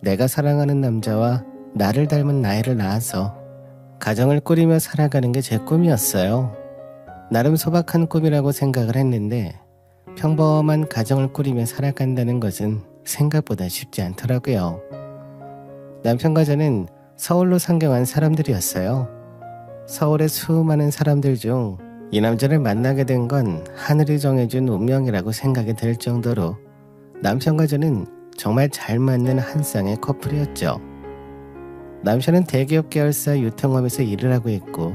내가 사랑하는 남자와 나를 닮은 나이를 낳아서 가정을 꾸리며 살아가는 게 제 꿈이었어요. 나름 소박한 꿈이라고 생각을 했는데 평범한 가정을 꾸리며 살아간다는 것은 생각보다 쉽지 않더라고요. 남편과 저는 서울로 상경한 사람들이었어요. 서울의 수많은 사람들 중 이 남자를 만나게 된 건 하늘이 정해준 운명이라고 생각이 들 정도로 남편과 저는 정말 잘 맞는 한 쌍의 커플이었죠. 남편은 대기업 계열사 유통업에서 일을 하고 있고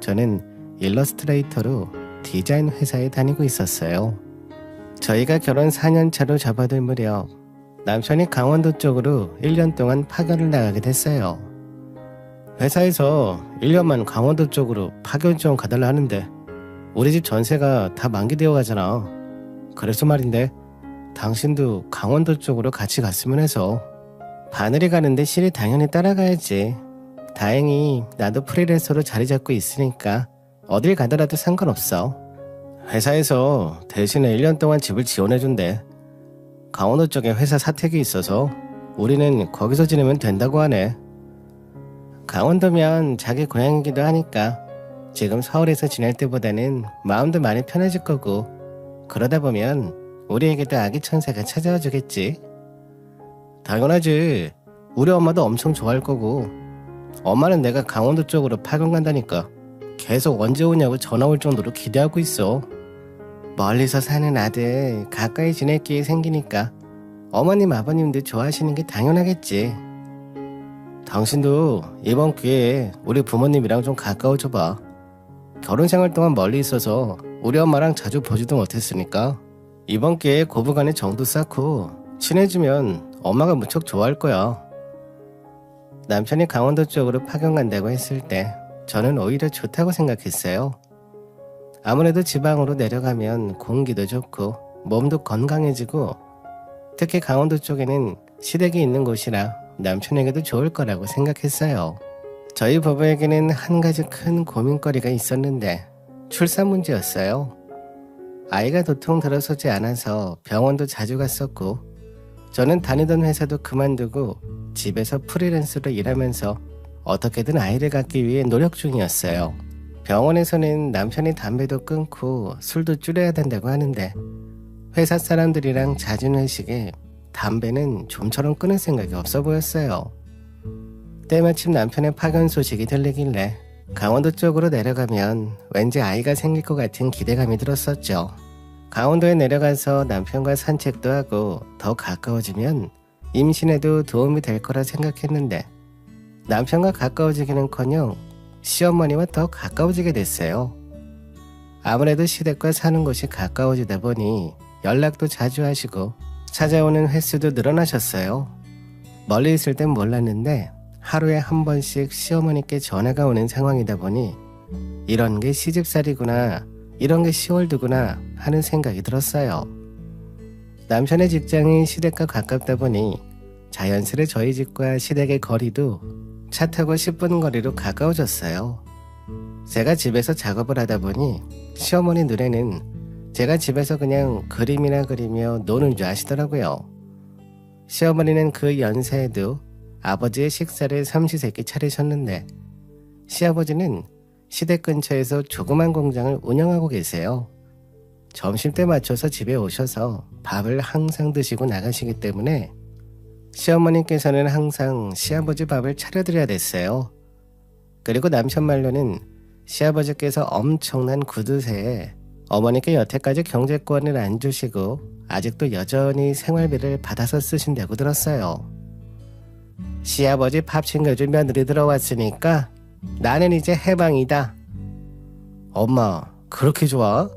저는 일러스트레이터로 디자인 회사에 다니고 있었어요. 저희가 결혼 4년 차로 접어들 무렵 남편이 강원도 쪽으로 1년 동안 파견을 나가게 됐어요. 회사에서 1년만 강원도 쪽으로 파견 좀 가달라 하는데 우리 집 전세가 다 만기되어 가잖아. 그래서 말인데 당신도 강원도 쪽으로 같이 갔으면 해서 바늘이 가는데 실이 당연히 따라가야지. 다행히 나도 프리랜서로 자리 잡고 있으니까 어딜 가더라도 상관없어. 회사에서 대신에 1년 동안 집을 지원해준대. 강원도 쪽에 회사 사택이 있어서 우리는 거기서 지내면 된다고 하네. 강원도면 자기 고향이기도 하니까 지금 서울에서 지낼 때보다는 마음도 많이 편해질 거고 그러다 보면 우리에게도 아기 천사가 찾아와 주겠지. 당연하지. 우리 엄마도 엄청 좋아할 거고 엄마는 내가 강원도 쪽으로 파견 간다니까 계속 언제 오냐고 전화 올 정도로 기대하고 있어. 멀리서 사는 아들 가까이 지낼 기회 생기니까 어머님 아버님도 좋아하시는 게 당연하겠지. 당신도 이번 기회에 우리 부모님이랑 좀 가까워져 봐. 결혼 생활 동안 멀리 있어서 우리 엄마랑 자주 보지도 못했으니까 이번 기회에 고부간에 정도 쌓고 친해지면 엄마가 무척 좋아할 거야. 남편이 강원도 쪽으로 파견 간다고 했을 때 저는 오히려 좋다고 생각했어요. 아무래도 지방으로 내려가면 공기도 좋고 몸도 건강해지고 특히 강원도 쪽에는 시댁이 있는 곳이라 남편에게도 좋을 거라고 생각했어요. 저희 부부에게는 한 가지 큰 고민거리가 있었는데 출산 문제였어요. 아이가 도통 들어서지 않아서 병원도 자주 갔었고 저는 다니던 회사도 그만두고 집에서 프리랜서로 일하면서 어떻게든 아이를 갖기 위해 노력 중이었어요. 병원에서는 남편이 담배도 끊고 술도 줄여야 된다고 하는데 회사 사람들이랑 잦은 회식에 담배는 좀처럼 끊을 생각이 없어 보였어요. 때마침 남편의 파견 소식이 들리길래 강원도 쪽으로 내려가면 왠지 아이가 생길 것 같은 기대감이 들었었죠. 강원도에 내려가서 남편과 산책도 하고 더 가까워지면 임신에도 도움이 될 거라 생각했는데 남편과 가까워지기는커녕 시어머니와 더 가까워지게 됐어요. 아무래도 시댁과 사는 곳이 가까워지다 보니 연락도 자주 하시고 찾아오는 횟수도 늘어나셨어요. 멀리 있을 땐 몰랐는데 하루에 한 번씩 시어머니께 전화가 오는 상황이다 보니 이런 게 시집살이구나, 이런 게 10월드구나 하는 생각이 들었어요. 남편의 직장이 시댁과 가깝다 보니 자연스레 저희 집과 시댁의 거리도 차 타고 10분 거리로 가까워졌어요. 제가 집에서 작업을 하다 보니 시어머니 눈에는 제가 집에서 그냥 그림이나 그리며 노는 줄 아시더라고요. 시어머니는 그 연세에도 아버지의 식사를 삼시세끼 차리셨는데 시아버지는 시댁 근처에서 조그만 공장을 운영하고 계세요. 점심때 맞춰서 집에 오셔서 밥을 항상 드시고 나가시기 때문에 시어머니께서는 항상 시아버지 밥을 차려드려야 됐어요. 그리고 남편 말로는 시아버지께서 엄청난 구두쇠에 어머니께 여태까지 경제권을 안 주시고 아직도 여전히 생활비를 받아서 쓰신다고 들었어요. 시아버지 밥 챙겨줄 며느리 들어왔으니까 나는 이제 해방이다. 엄마, 그렇게 좋아?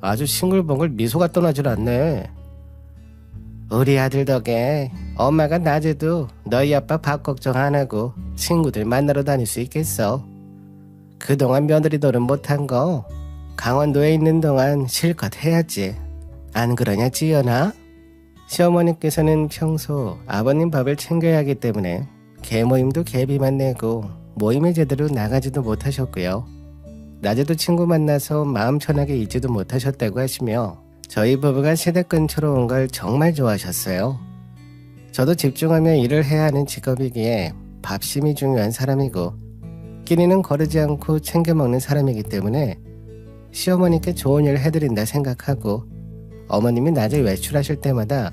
아주 싱글벙글 미소가 떠나질 않네. 우리 아들 덕에 엄마가 낮에도 너희 아빠 밥 걱정 안 하고 친구들 만나러 다닐 수 있겠어. 그동안 며느리 노릇 못한 거 강원도에 있는 동안 실컷 해야지. 안 그러냐 지연아? 시어머니께서는 평소 아버님 밥을 챙겨야 하기 때문에 개모임도 개비만 내고 모임에 제대로 나가지도 못하셨고요. 낮에도 친구 만나서 마음 편하게 있지도 못하셨다고 하시며 저희 부부가 시댁 근처로 온 걸 정말 좋아하셨어요. 저도 집중하며 일을 해야 하는 직업이기에 밥심이 중요한 사람이고 끼니는 거르지 않고 챙겨 먹는 사람이기 때문에 시어머니께 좋은 일 해드린다 생각하고 어머님이 낮에 외출하실 때마다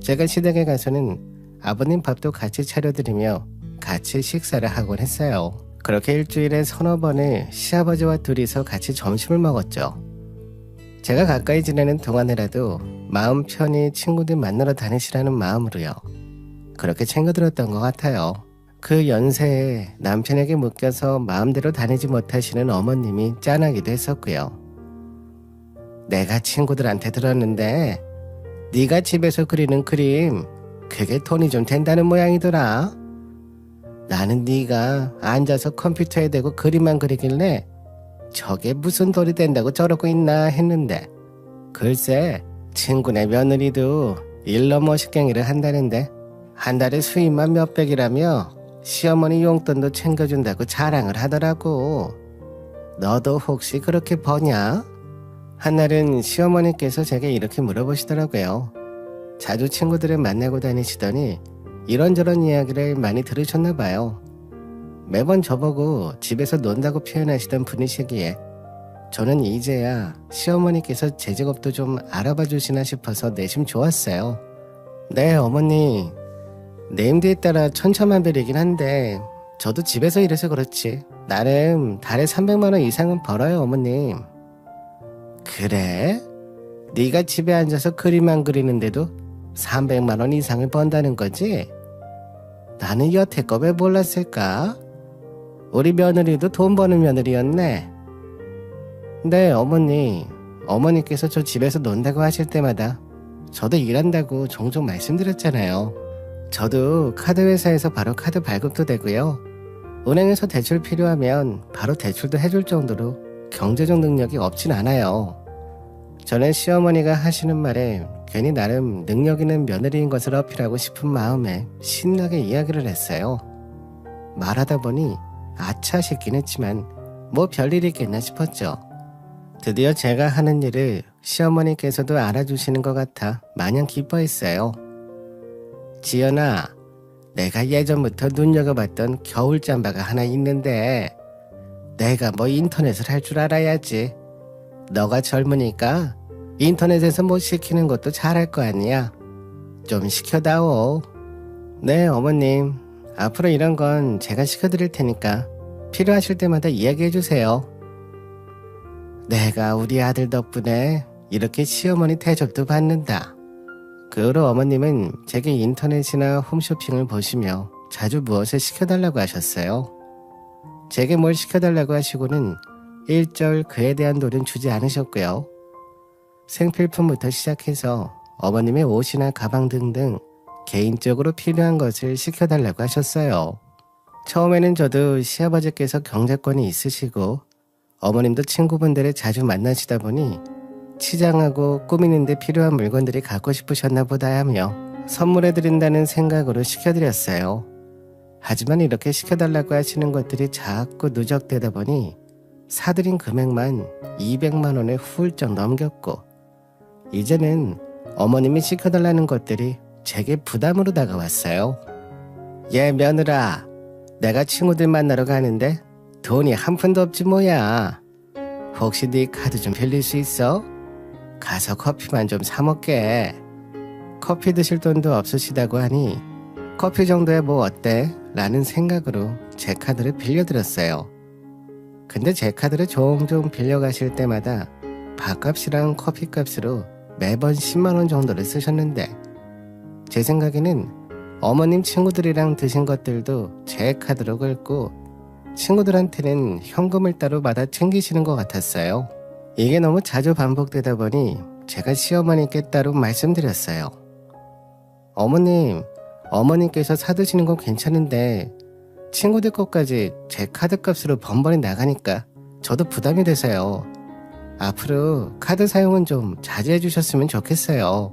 제가 시댁에 가서는 아버님 밥도 같이 차려드리며 같이 식사를 하곤 했어요. 그렇게 일주일에 서너 번을 시아버지와 둘이서 같이 점심을 먹었죠. 제가 가까이 지내는 동안이라도 마음 편히 친구들 만나러 다니시라는 마음으로요. 그렇게 챙겨들었던 것 같아요. 그 연세에 남편에게 묶여서 마음대로 다니지 못하시는 어머님이 짠하기도 했었고요. 내가 친구들한테 들었는데 네가 집에서 그리는 그림 그게 돈이 좀 된다는 모양이더라. 나는 네가 앉아서 컴퓨터에 대고 그림만 그리길래 저게 무슨 돈이 된다고 저러고 있나 했는데 글쎄 친구네 며느리도 일러 머시갱이를 한다는데 한 달에 수입만 몇백이라며 시어머니 용돈도 챙겨준다고 자랑을 하더라고. 너도 혹시 그렇게 버냐? 한날은 시어머니께서 제게 이렇게 물어보시더라고요. 자주 친구들을 만나고 다니시더니 이런저런 이야기를 많이 들으셨나 봐요. 매번 저보고 집에서 논다고 표현하시던 분이시기에 저는 이제야 시어머니께서 제 직업도 좀 알아봐 주시나 싶어서 내심 좋았어요. 네, 어머니. 네임드에 따라 천차만별이긴 한데 저도 집에서 일해서 그렇지. 나름 달에 300만 원 이상은 벌어요, 어머님. 그래? 네가 집에 앉아서 그림만 그리는데도 300만 원 이상을 번다는 거지? 나는 여태껏 왜 몰랐을까? 우리 며느리도 돈 버는 며느리였네. 네, 어머니. 어머니께서 저 집에서 논다고 하실 때마다 저도 일한다고 종종 말씀드렸잖아요. 저도 카드 회사에서 바로 카드 발급도 되고요. 은행에서 대출 필요하면 바로 대출도 해줄 정도로 경제적 능력이 없진 않아요. 저는 시어머니가 하시는 말에 괜히 나름 능력 있는 며느리인 것을 어필하고 싶은 마음에 신나게 이야기를 했어요. 말하다 보니 아차 싶긴 했지만 뭐 별일이 있겠나 싶었죠. 드디어 제가 하는 일을 시어머니께서도 알아주시는 것 같아 마냥 기뻐했어요. 지연아, 내가 예전부터 눈여겨봤던 겨울 잠바가 하나 있는데 내가 뭐 인터넷을 할 줄 알아야지. 너가 젊으니까 인터넷에서 뭐 시키는 것도 잘할 거 아니야. 좀 시켜다오. 네, 어머님. 앞으로 이런 건 제가 시켜드릴 테니까 필요하실 때마다 이야기해 주세요. 내가 우리 아들 덕분에 이렇게 시어머니 대접도 받는다. 그 후로 어머님은 제게 인터넷이나 홈쇼핑을 보시며 자주 무엇을 시켜달라고 하셨어요. 제게 뭘 시켜달라고 하시고는 일절 그에 대한 돈은 주지 않으셨고요. 생필품부터 시작해서 어머님의 옷이나 가방 등등 개인적으로 필요한 것을 시켜달라고 하셨어요. 처음에는 저도 시아버지께서 경제권이 있으시고 어머님도 친구분들을 자주 만나시다 보니 치장하고 꾸미는데 필요한 물건들이 갖고 싶으셨나 보다 하며 선물해드린다는 생각으로 시켜드렸어요. 하지만 이렇게 시켜달라고 하시는 것들이 자꾸 누적되다 보니 사들인 금액만 200만 원을 훌쩍 넘겼고 이제는 어머님이 시켜달라는 것들이 제게 부담으로 다가왔어요. 얘 며느라, 내가 친구들 만나러 가는데 돈이 한 푼도 없지 뭐야. 혹시 네 카드 좀 빌릴 수 있어? 가서 커피만 좀 사 먹게. 커피 드실 돈도 없으시다고 하니 커피 정도야 뭐 어때? 라는 생각으로 제 카드를 빌려드렸어요. 근데 제 카드를 종종 빌려가실 때마다 밥값이랑 커피값으로 매번 10만원 정도를 쓰셨는데 제 생각에는 어머님 친구들이랑 드신 것들도 제 카드로 긁고 친구들한테는 현금을 따로 받아 챙기시는 것 같았어요. 이게 너무 자주 반복되다 보니 제가 시어머니께 따로 말씀드렸어요. 어머님, 어머님께서 사드시는 건 괜찮은데 친구들 것까지 제 카드 값으로 번번이 나가니까 저도 부담이 돼서요. 앞으로 카드 사용은 좀 자제해 주셨으면 좋겠어요.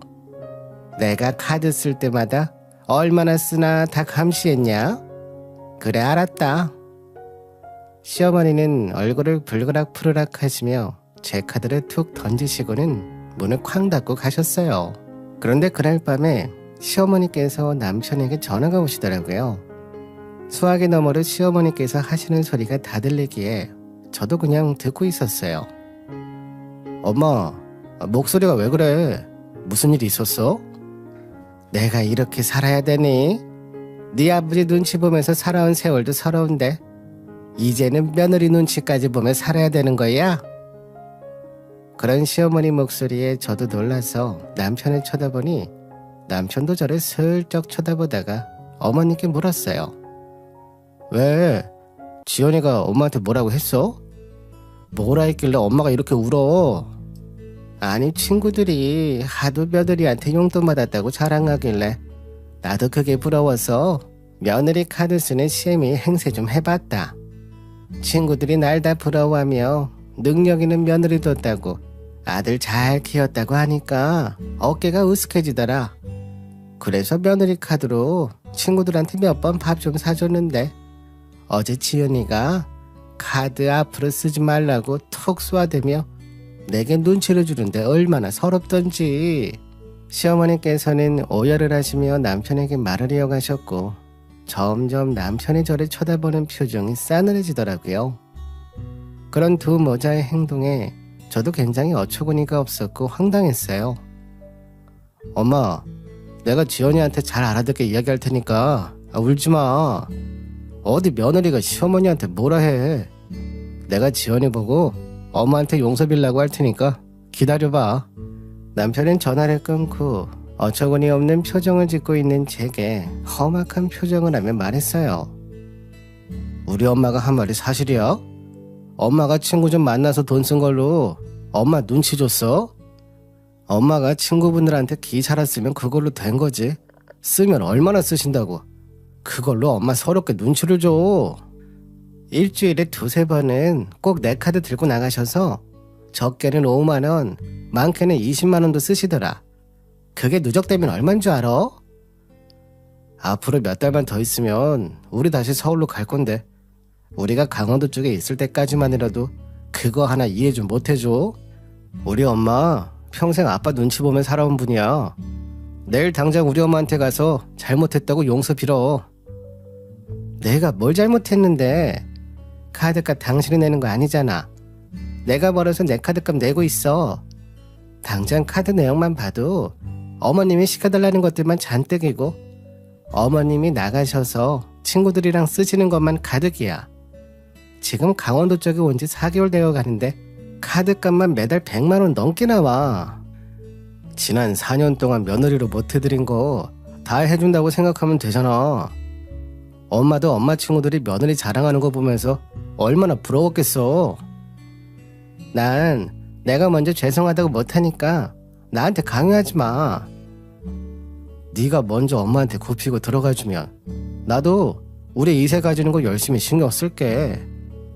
내가 카드 쓸 때마다 얼마나 쓰나 다 감시했냐? 그래 알았다. 시어머니는 얼굴을 불그락 푸르락 하시며 제 카드를 툭 던지시고는 문을 쾅 닫고 가셨어요. 그런데 그날 밤에 시어머니께서 남편에게 전화가 오시더라고요. 수화기 너머로 시어머니께서 하시는 소리가 다 들리기에 저도 그냥 듣고 있었어요. 엄마, 목소리가 왜 그래? 무슨 일 있었어? 내가 이렇게 살아야 되니? 네 아버지 눈치 보면서 살아온 세월도 서러운데 이제는 며느리 눈치까지 보며 살아야 되는 거야? 그런 시어머니 목소리에 저도 놀라서 남편을 쳐다보니 남편도 저를 슬쩍 쳐다보다가 어머니께 물었어요. 왜? 지연이가 엄마한테 뭐라고 했어? 뭐라 했길래 엄마가 이렇게 울어? 아니 친구들이 하도 며느리한테 용돈 받았다고 자랑하길래 나도 그게 부러워서 며느리 카드 쓰는 시엠이 행세 좀 해봤다. 친구들이 날 다 부러워하며 능력 있는 며느리 뒀다고 아들 잘 키웠다고 하니까 어깨가 으쓱해지더라. 그래서 며느리 카드로 친구들한테 몇 번 밥 좀 사줬는데 어제 지연이가 카드 앞으로 쓰지 말라고 톡 쏘아대며 내게 눈치를 주는데 얼마나 서럽던지 시어머니께서는 오열을 하시며 남편에게 말을 이어가셨고 점점 남편이 저를 쳐다보는 표정이 싸늘해지더라고요. 그런 두 모자의 행동에 저도 굉장히 어처구니가 없었고 황당했어요. 엄마, 내가 지연이한테 잘 알아듣게 이야기할 테니까 아, 울지 마. 어디 며느리가 시어머니한테 뭐라 해. 내가 지연이 보고 엄마한테 용서 빌라고 할 테니까 기다려봐. 남편은 전화를 끊고 어처구니 없는 표정을 짓고 있는 제게 험악한 표정을 하며 말했어요. 우리 엄마가 한 말이 사실이야? 엄마가 친구 좀 만나서 돈 쓴 걸로 엄마 눈치 줬어? 엄마가 친구분들한테 기 살았으면 그걸로 된 거지. 쓰면 얼마나 쓰신다고. 그걸로 엄마 서럽게 눈치를 줘. 일주일에 두세 번은 꼭 내 카드 들고 나가셔서 적게는 5만 원, 많게는 20만 원도 쓰시더라. 그게 누적되면 얼만 줄 알아? 앞으로 몇 달만 더 있으면 우리 다시 서울로 갈 건데 우리가 강원도 쪽에 있을 때까지만이라도 그거 하나 이해 좀 못해줘. 우리 엄마 평생 아빠 눈치 보며 살아온 분이야. 내일 당장 우리 엄마한테 가서 잘못했다고 용서 빌어. 내가 뭘 잘못했는데 카드값 당신이 내는 거 아니잖아. 내가 벌어서 내 카드값 내고 있어. 당장 카드 내용만 봐도 어머님이 시켜달라는 것들만 잔뜩이고 어머님이 나가셔서 친구들이랑 쓰시는 것만 가득이야. 지금 강원도 쪽에 온 지 4개월 되어 가는데 카드값만 매달 100만 원 넘게 나와. 지난 4년 동안 며느리로 못 해드린 거 다 해준다고 생각하면 되잖아. 엄마도 엄마 친구들이 며느리 자랑하는 거 보면서 얼마나 부러웠겠어. 난 내가 먼저 죄송하다고 못하니까 나한테 강요하지 마. 네가 먼저 엄마한테 굽히고 들어가주면 나도 우리 이세 가지는 거 열심히 신경 쓸게.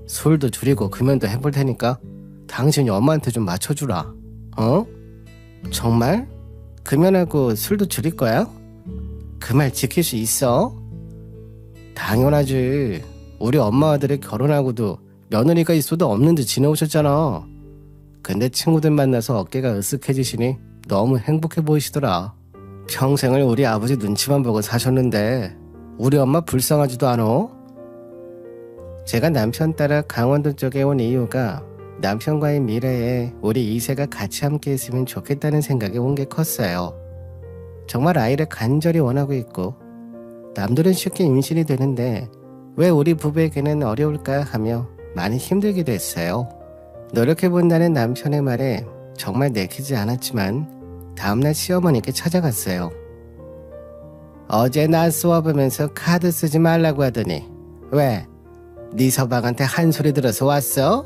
술도 줄이고 금연도 해볼 테니까 당신이 엄마한테 좀 맞춰주라. 어? 정말? 금연하고 술도 줄일 거야? 그 말 지킬 수 있어? 당연하지. 우리 엄마 아들이 결혼하고도 며느리가 있어도 없는 듯 지내오셨잖아. 근데 친구들 만나서 어깨가 으쓱해지시니 너무 행복해 보이시더라. 평생을 우리 아버지 눈치만 보고 사셨는데 우리 엄마 불쌍하지도 않어? 제가 남편 따라 강원도 쪽에 온 이유가 남편과의 미래에 우리 이세가 같이 함께 했으면 좋겠다는 생각이 온게 컸어요. 정말 아이를 간절히 원하고 있고 남들은 쉽게 임신이 되는데 왜 우리 부부에게는 어려울까 하며 많이 힘들기도 했어요. 노력해본다는 남편의 말에 정말 내키지 않았지만 다음날 시어머니께 찾아갔어요. 어제 나 수업하면서 카드 쓰지 말라고 하더니 왜? 네 서방한테 한 소리 들어서 왔어?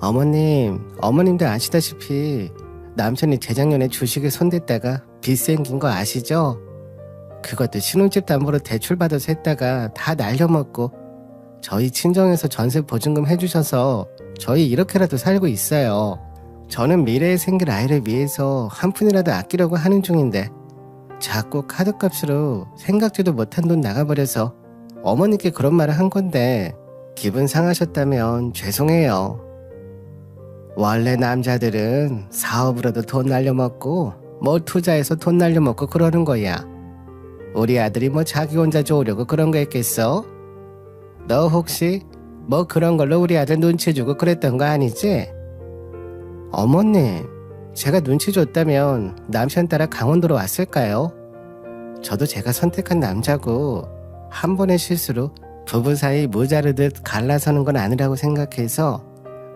어머님, 어머님도 아시다시피 남편이 재작년에 주식에 손댔다가 빚 생긴 거 아시죠? 그것도 신혼집 담보로 대출 받아서 했다가 다 날려먹고 저희 친정에서 전세 보증금 해주셔서 저희 이렇게라도 살고 있어요. 저는 미래에 생길 아이를 위해서 한 푼이라도 아끼려고 하는 중인데 자꾸 카드값으로 생각지도 못한 돈 나가버려서 어머니께 그런 말을 한 건데 기분 상하셨다면 죄송해요. 원래 남자들은 사업으로도 돈 날려먹고 뭐 투자해서 돈 날려먹고 그러는 거야. 우리 아들이 뭐 자기 혼자 좋으려고 그런 거 했겠어? 너 혹시 뭐 그런 걸로 우리 아들 눈치 주고 그랬던 거 아니지? 어머님, 제가 눈치 줬다면 남편 따라 강원도로 왔을까요? 저도 제가 선택한 남자고 한 번의 실수로 부부 사이 모자르듯 갈라서는 건 아니라고 생각해서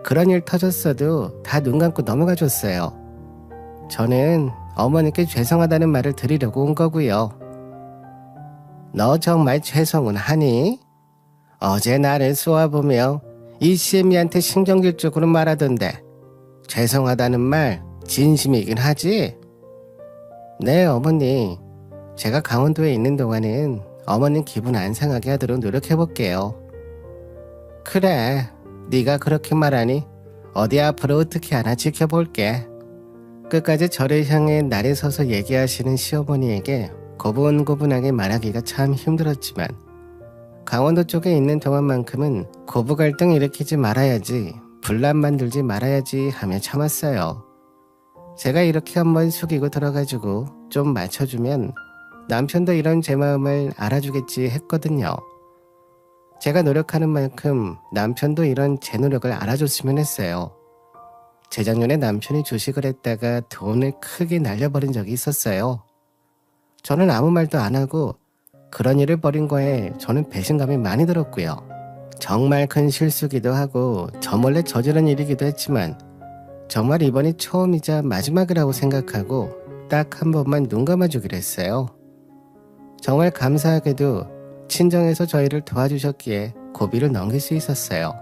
그런 일 터졌어도 다 눈 감고 넘어가 줬어요. 저는 어머니께 죄송하다는 말을 드리려고 온 거고요. 너 정말 죄송은 하니? 어제 나를 쏘아보며 이씨엠이한테 신경질적으로 말하던데 죄송하다는 말 진심이긴 하지? 네 어머니 제가 강원도에 있는 동안은 어머님 기분 안 상하게 하도록 노력해볼게요. 그래 네가 그렇게 말하니 어디 앞으로 어떻게 하나 지켜볼게. 끝까지 저를 향해 날에 서서 얘기하시는 시어머니에게 고분고분하게 말하기가 참 힘들었지만 강원도 쪽에 있는 동안만큼은 고부 갈등 일으키지 말아야지 분란 만들지 말아야지 하며 참았어요. 제가 이렇게 한번 숙이고 들어가지고 좀 맞춰주면 남편도 이런 제 마음을 알아주겠지 했거든요. 제가 노력하는 만큼 남편도 이런 제 노력을 알아줬으면 했어요. 재작년에 남편이 주식을 했다가 돈을 크게 날려버린 적이 있었어요. 저는 아무 말도 안 하고 그런 일을 벌인 거에 저는 배신감이 많이 들었고요. 정말 큰 실수기도 하고 저 몰래 저지른 일이기도 했지만 정말 이번이 처음이자 마지막이라고 생각하고 딱 한 번만 눈 감아주기로 했어요. 정말 감사하게도 친정에서 저희를 도와주셨기에 고비를 넘길 수 있었어요.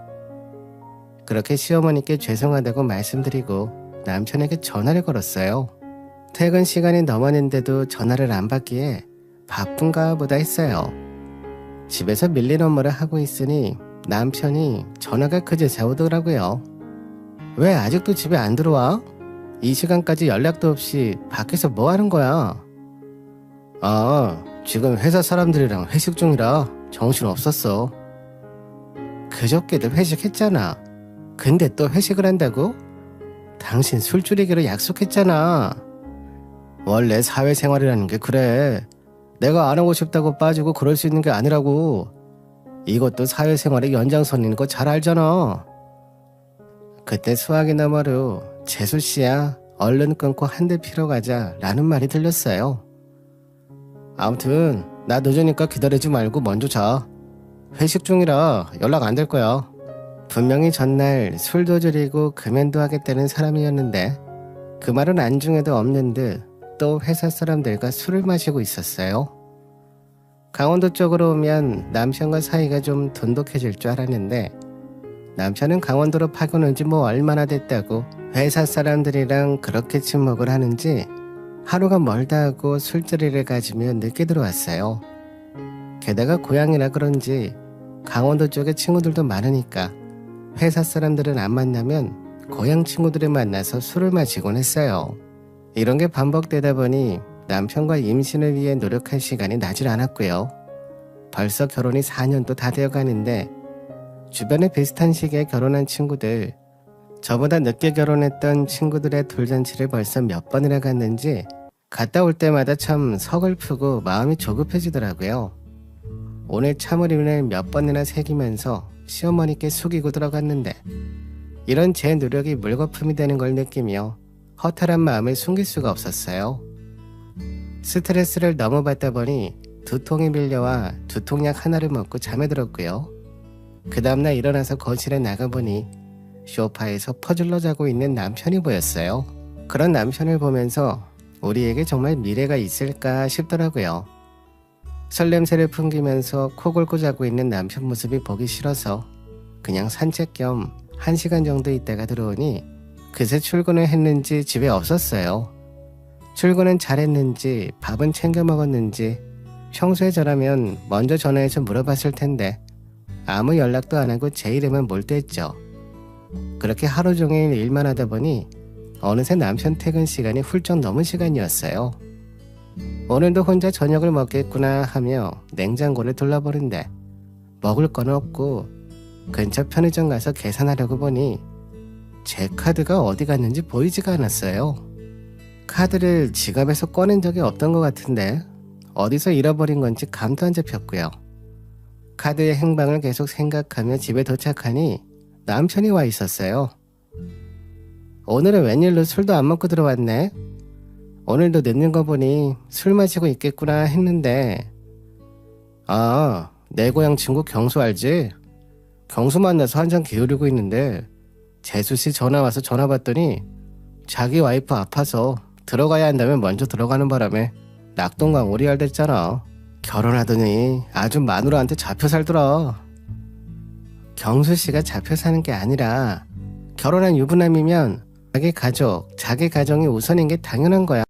그렇게 시어머니께 죄송하다고 말씀드리고 남편에게 전화를 걸었어요. 퇴근 시간이 넘었는데도 전화를 안 받기에 바쁜가 보다 했어요. 집에서 밀린 업무를 하고 있으니 남편이 전화가 그제새 오더라고요. 왜 아직도 집에 안 들어와? 이 시간까지 연락도 없이 밖에서 뭐 하는 거야? 아, 지금 회사 사람들이랑 회식 중이라 정신 없었어. 그저께도 회식했잖아. 근데 또 회식을 한다고? 당신 술 줄이기로 약속했잖아. 원래 사회생활이라는 게 그래. 내가 안 하고 싶다고 빠지고 그럴 수 있는 게 아니라고. 이것도 사회생활의 연장선인 거 잘 알잖아. 그때 수학이 너머로 재수 씨야 얼른 끊고 한 대 피러 가자 라는 말이 들렸어요. 아무튼 나 늦으니까 기다리지 말고 먼저 자. 회식 중이라 연락 안 될 거야. 분명히 전날 술도 줄이고 금연도 하겠다는 사람이었는데 그 말은 안중에도 없는 듯 또 회사 사람들과 술을 마시고 있었어요. 강원도 쪽으로 오면 남편과 사이가 좀 돈독해질 줄 알았는데 남편은 강원도로 파견 온지 뭐 얼마나 됐다고 회사 사람들이랑 그렇게 친목을 하는지 하루가 멀다 하고 술자리를 가지며 늦게 들어왔어요. 게다가 고향이라 그런지 강원도 쪽에 친구들도 많으니까 회사 사람들은 안 만나면 고향 친구들을 만나서 술을 마시곤 했어요. 이런 게 반복되다 보니 남편과 임신을 위해 노력할 시간이 나질 않았고요. 벌써 결혼이 4년도 다 되어 가는데 주변에 비슷한 시기에 결혼한 친구들, 저보다 늦게 결혼했던 친구들의 돌잔치를 벌써 몇 번이나 갔는지 갔다 올 때마다 참 서글프고 마음이 조급해지더라고요. 오늘 참으림을 몇 번이나 새기면서 시어머니께 숙이고 들어갔는데 이런 제 노력이 물거품이 되는 걸 느끼며 허탈한 마음을 숨길 수가 없었어요. 스트레스를 너무 받다 보니 두통이 밀려와 두통약 하나를 먹고 잠에 들었고요. 그 다음날 일어나서 거실에 나가보니 쇼파에서 퍼즐러 자고 있는 남편이 보였어요. 그런 남편을 보면서 우리에게 정말 미래가 있을까 싶더라고요. 설냄새를 풍기면서 코 골고 자고 있는 남편 모습이 보기 싫어서 그냥 산책 겸 1시간 정도 있다가 들어오니 그새 출근을 했는지 집에 없었어요. 출근은 잘했는지 밥은 챙겨 먹었는지 평소에 저라면 먼저 전화해서 물어봤을 텐데 아무 연락도 안 하고 제 이름은 몰두했죠. 그렇게 하루 종일 일만 하다 보니 어느새 남편 퇴근 시간이 훌쩍 넘은 시간이었어요. 오늘도 혼자 저녁을 먹겠구나 하며 냉장고를 둘러보는데 먹을 건 없고 근처 편의점 가서 계산하려고 보니 제 카드가 어디 갔는지 보이지가 않았어요. 카드를 지갑에서 꺼낸 적이 없던 것 같은데 어디서 잃어버린 건지 감도 안 잡혔고요. 카드의 행방을 계속 생각하며 집에 도착하니 남편이 와 있었어요. 오늘은 웬일로 술도 안 먹고 들어왔네? 오늘도 늦는 거 보니 술 마시고 있겠구나 했는데 아, 내 고향 친구 경수 알지? 경수 만나서 한 잔 기울이고 있는데 재수 씨 전화 와서 전화 받더니 자기 와이프 아파서 들어가야 한다면 먼저 들어가는 바람에 낙동강 오리알 됐잖아. 결혼하더니 아주 마누라한테 잡혀 살더라. 경수 씨가 잡혀 사는 게 아니라 결혼한 유부남이면 자기 가족, 자기 가정이 우선인 게 당연한 거야.